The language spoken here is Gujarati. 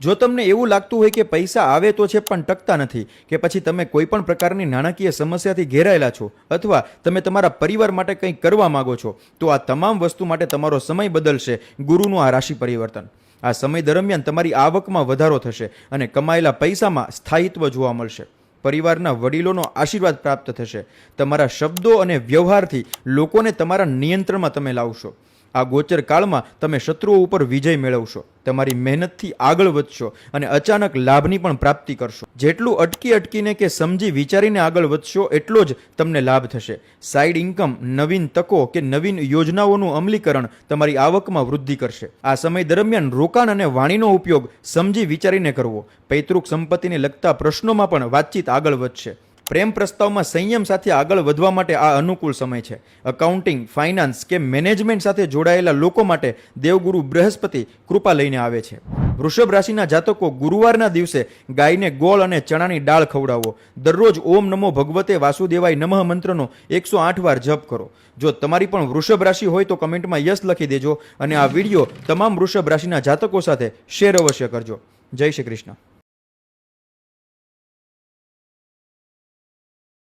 જો તમને એવું લાગતું હોય કે પૈસા આવે તો છે, પણ ટકતા નથી, કે પછી તમે કોઈ પણ પ્રકારની નાણાકીય સમસ્યાથી ઘેરાયેલા છો, અથવા તમે તમારા પરિવાર માટે કંઈક કરવા માંગો છો, તો આ તમામ વસ્તુ માટે તમારો સમય બદલશે, ગુરુનું આ રાશિ પરિવર્તન. આ સમય દરમિયાન તમારી આવકમાં વધારો થશે અને કમાયેલા પૈસામાં સ્થાયિત્વ જોવા મળશે. પરિવારના વડીલોનો આશીર્વાદ પ્રાપ્ત થશે. તમારા શબ્દો અને વ્યવહારથી લોકોને તમારા નિયંત્રણમાં તમે લાવશો. આ ગોચર કાળમાં તમે શત્રુઓ ઉપર વિજય મેળવશો, તમારી મહેનતથી આગળ વધશો અને અચાનક લાભની પણ પ્રાપ્તિ કરશો. જેટલું અટકી અટકીને કે સમજી વિચારીને આગળ વધશો, એટલો જ તમને લાભ થશે. સાઇડ ઇન્કમ, નવીન તકો કે નવીન યોજનાઓનું અમલીકરણ તમારી આવકમાં વૃદ્ધિ કરશે. આ સમય દરમિયાન રોકાણ અને વાણીનો ઉપયોગ સમજી વિચારીને કરવો. પૈતૃક સંપત્તિને લગતા પ્રશ્નોમાં પણ વાતચીત આગળ વધશે. પ્રેમ પ્રસ્તાવમાં સંયમ સાથે આગળ વધવા માટે આ અનુકૂળ સમય છે. અકાઉન્ટિંગ ફાઇનાન્સ કે મેનેજમેન્ટ સાથે જોડાયેલા લોકો માટે દેવગુરુ બૃહસ્પતિ કૃપા લઈને આવે છે. વૃષભ રાશિના જાતકો ગુરુવારના દિવસે ગાયને ગોળ અને ચણાની દાળ ખવડાવો. દરરોજ ઓમ નમો ભગવતે વાસુદેવાય નમઃ મંત્રનો એકસો આઠ વાર જપ કરો. જો તમારી પણ વૃષભ રાશિ હોય તો કમેન્ટમાં યસ લખી દેજો અને આ વીડિયો તમામ વૃષભ રાશિના જાતકો સાથે શેર અવશ્ય કરજો. જય શ્રી કૃષ્ણ.